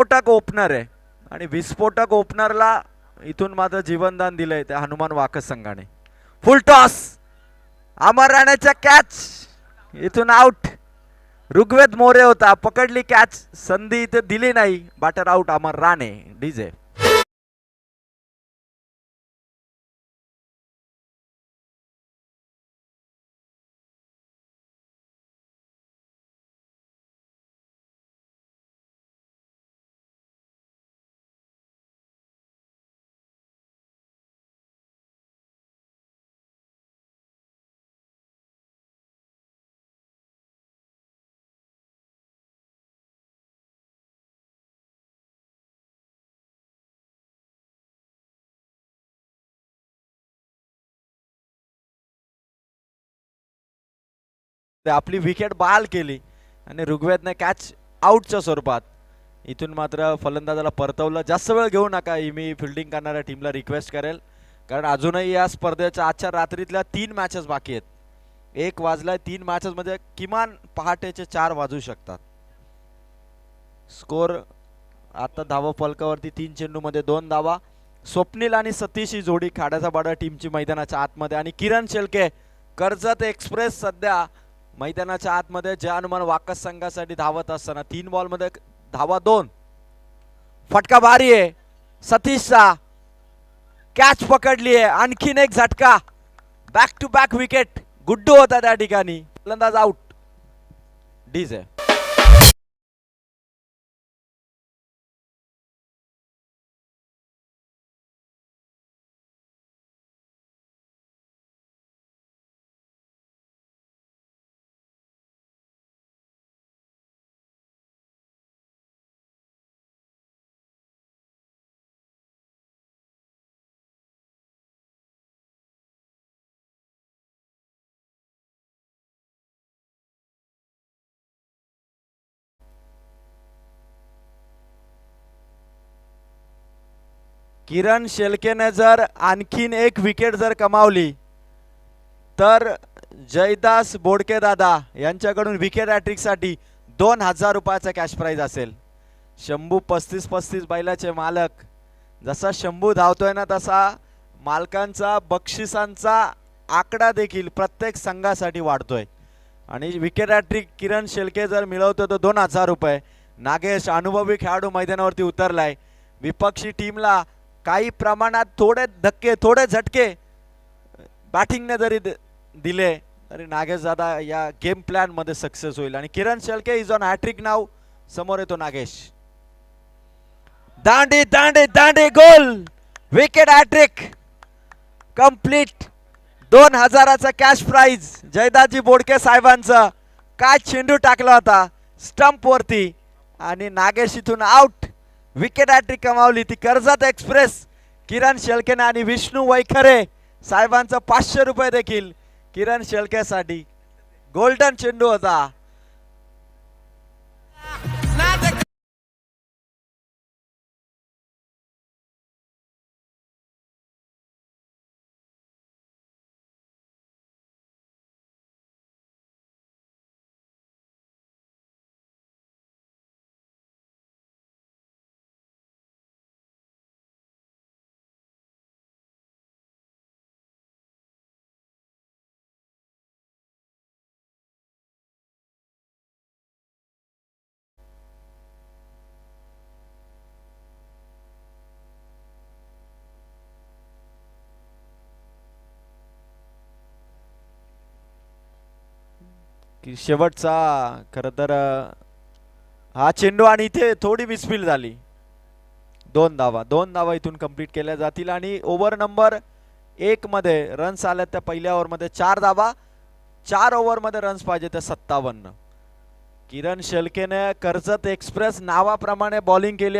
विस्फोटक ओपनर आहे. आणि विस्फोटक ओपनरला इथून मात्र जीवनदान दिलंय त्या हनुमान वाकस संघाने. Full toss! अमर राण्याच्या कॅच इथून आउट ऋग्वेद मोरे होता पकडली कॅच संधी इथे दिली नाही batter out Amar Rane DJ. ते आपली विकेट बाल केली. आणि ऋग्वेदने कॅच आउटच्या स्वरूपात. इथून मात्र फलंदाजाला परतवलं. जास्त वेळ घेऊ नका. ही मी फिल्डिंग करणाऱ्या टीमला रिक्वेस्ट करेल. कारण अजूनही या स्पर्धेच्या आजच्या रात्रीतल्या तीन मॅचेस बाकी आहेत. एक वाजलाय. तीन मॅचेस मध्ये किमान पहाटेचे चार वाजू शकतात. स्कोर आता धावा फलकावरती तीन चेंडूमध्ये दोन धावा. स्वप्नील आणि सतीश ही जोडी खाड्याचा बाडा टीमची मैदानाच्या आतमध्ये. आणि किरण शेलके कर्जत एक्सप्रेस सध्या मैदानाच्या आतमध्ये ज्या हनुमान वाकस संघासाठी धावत असताना तीन बॉलमध्ये धावा दोन. फटका भारी आहे. सतीशचा कॅच पकडली आहे. आणखीन एक झटका. Back to back wicket Guddu होता त्या ठिकाणी. फलंदाज आउट डीज. आहे किरण शेलकेने जर आणखीन एक विकेट जर कमावली तर जयदास बोडके दादा यांच्याकडून विकेट हॅट्रिकसाठी दोन हजार रुपयाचा कॅश प्राईज असेल. शंभू पस्तीस पस्तीस बैलाचे मालक. जसा शंभू धावतोय ना तसा मालकांचा बक्षिसांचा आकडा देखील प्रत्येक संघासाठी वाढतोय. आणि विकेट हॅट्रिक किरण शेलके जर मिळवतो तर दोन हजार रुपये. नागेश अनुभवी खेळाडू मैदानावरती उतरलाय. विपक्षी टीमला काही प्रमाणात थोडे धक्के थोडे झटके बॅटिंगने जरी दिले तरी नागेश दादा या गेम प्लॅनमध्ये सक्सेस होईल. आणि Kiran Shelke is on hat trick नाव समोर येतो नागेश. दांडी दांडी दांडी गोल विकेट हॅट्रिक कंप्लीट दोन हजाराचा कॅश प्राइज जयदाजी बोडके साहेबांचा. काय चेंडू टाकला होता? स्टंप वरती. आणि नागेश इथून आउट विकेट हॅट्रिक कमावली ती कर्जत एक्सप्रेस किरण शेळकेने आणि विष्णू वैखरे साहेबांचं पाचशे रुपये देखील. किरण शेळकेसाठी गोल्डन चेंडू होता की शेवटचा खर तर हा चेंडू आणि इथे थोडी मिसफील झाली. दोन धावा दोन धावा इथून कंप्लीट केल्या जातील आणि ओव्हर नंबर एक मध्ये रन्स आल्यात त्या पहिल्या ओव्हरमध्ये चार धावा चार ओव्हरमध्ये रन्स पाहिजे त्या सत्तावन्न. किरण शेलकेने कर्जत एक्सप्रेस नावाप्रमाणे बॉलिंग केली.